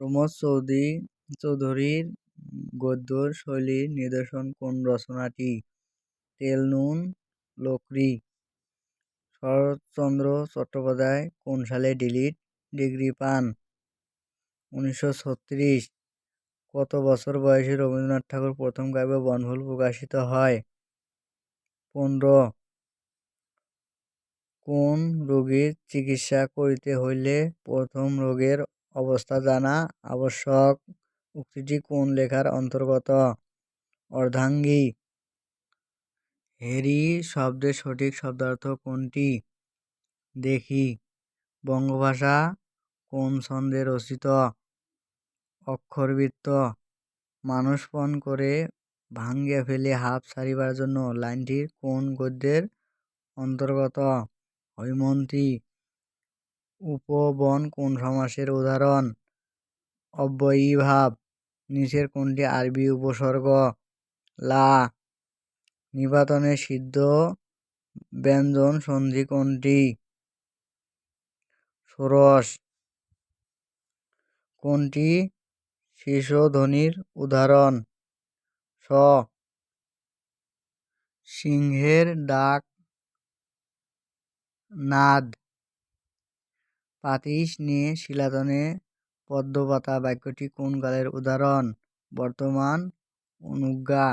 প্রমোদ চৌধুরী, চৌধুরীর গদ্য শৈলীর নিদর্শন কোন রচনাটি? তেল নুন, লোকরি। শরৎচন্দ্র চট্টোপাধ্যায় কোন সালে ডিলিট ডিগ্রি পান? উনিশশো ছত্রিশ। কত বছর বয়সে রবীন্দ্রনাথ ঠাকুর প্রথম কাব্য বনভুল প্রকাশিত হয়? পনেরো। কোন রোগীর চিকিৎসা করিতে হইলে প্রথম রোগের অবস্থা জানা আবশ্যক। উক্তিটি কোন লেখার অন্তর্গত? অর্ধাঙ্গী। হেরি শব্দের সঠিক শব্দার্থ কোনটি? দেখি। বঙ্গভাষা কোন ছন্দে রচিত? অক্ষরবৃত্ত। মানুষ পণ করে ভাঙ্গিয়া ফেলে হাঁপ সারিবার জন্য লাইনটির কোন গদ্যের অন্তর্গত? হৈমন্তী। উপবন কোন সমাসের উদাহরণ? অব্যয়ীভাব, নিচের কোনটি আরবি উপসর্গ? লা, নিপাতনে সিদ্ধ ব্যঞ্জন সন্ধি কোনটি? ষোড়শ, কোনটি শীর্ষধ্বনির উদাহরণ? স, সিংহের ডাক, নাদ পাতিস নিয়ে শিলাতনে পদ্মপাতা বাক্যটি কোন কালের উদাহরণ? বর্তমান অনুজ্ঞা।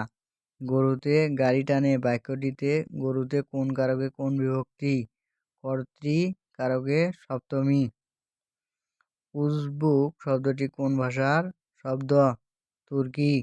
গরুতে গাড়ি টানে বাক্যটিতে গরুতে কোন কারকে কোন বিভক্তি? কর্তৃ কারকে সপ্তমী। উজবুক শব্দটি কোন ভাষার শব্দ? তুর্কি।